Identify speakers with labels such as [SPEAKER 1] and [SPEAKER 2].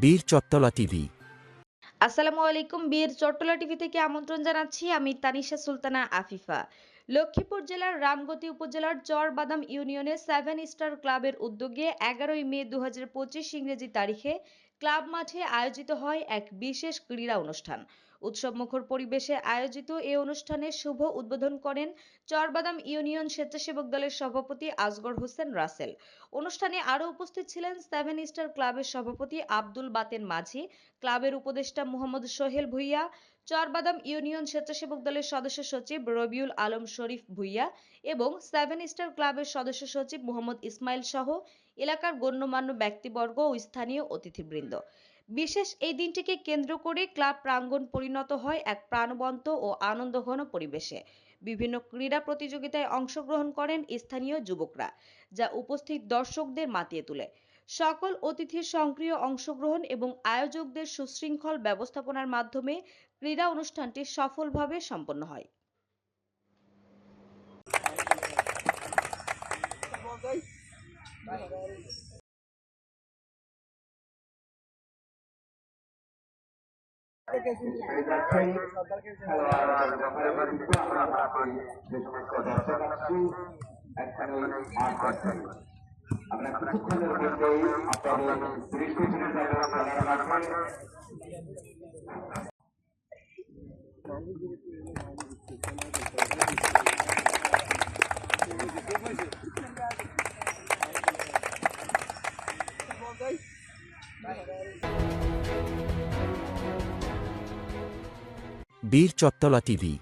[SPEAKER 1] বীর চট্টলা টিভি।
[SPEAKER 2] আসসালামু আলাইকুম, বীর চট্টলা টিভি থেকে আমন্ত্রণ জানাচ্ছি আমি তানিশা সুলতানা আফিফা। লক্ষ্মীপুর জেলার রামগতি উপজেলার চরবাদাম ইউনিয়নে সেভেন স্টার ক্লাবের উদ্যোগে এগারোই মে দু হাজার পঁচিশ ইংরেজি তারিখে ক্লাব মাঠে আয়োজিত হয় এক বিশেষ ক্রীড়া অনুষ্ঠান। উৎসবমুখর পরিবেশে আয়োজিত এই অনুষ্ঠানে শুভ উদ্বোধন করেন চরবাদাম ইউনিয়ন স্বেচ্ছাসেবক দলের সভাপতি আসগর হোসেন রাসেল। অনুষ্ঠানে আরও উপস্থিত ছিলেন সেভেন স্টার ক্লাবের সভাপতি আব্দুল বাতেন মাঝি, ক্লাবের উপদেষ্টা মোহাম্মদ সোহেল ভুইয়া চরবাদাম ইউনিয়ন স্বেচ্ছাসেবক দলের সদস্য সচিব রবিউল আলম শরীফ ভুইয়া এবং সেভেন স্টার ক্লাবের সদস্য সচিব মোহাম্মদ ইসমাইল সহ এলাকার গণ্যমান্য ব্যক্তিবর্গ ও স্থানীয় অতিথিবৃন্দ। বিশেষ এই দিনটিকে কেন্দ্র করে ক্লাব প্রাঙ্গণ পরিণত হয় এক প্রাণবন্ত ও আনন্দঘন পরিবেশে। বিভিন্ন ক্রীড়া প্রতিযোগিতায় অংশগ্রহণ করেন স্থানীয় যুবকরা, যা উপস্থিত দর্শকদের মাতিয়ে তোলে। সকল অতিথির সক্রিয় অংশগ্রহণ এবং আয়োজকদের সুশৃঙ্খল ব্যবস্থাপনার মাধ্যমে ক্রীড়া অনুষ্ঠানটি সফলভাবে সম্পন্ন হয়।
[SPEAKER 3] আমরা কিছুক্ষণের মধ্যেই আপনাদের দৃষ্টি ফিরে যাবে
[SPEAKER 1] বীর চত্তলা টিভি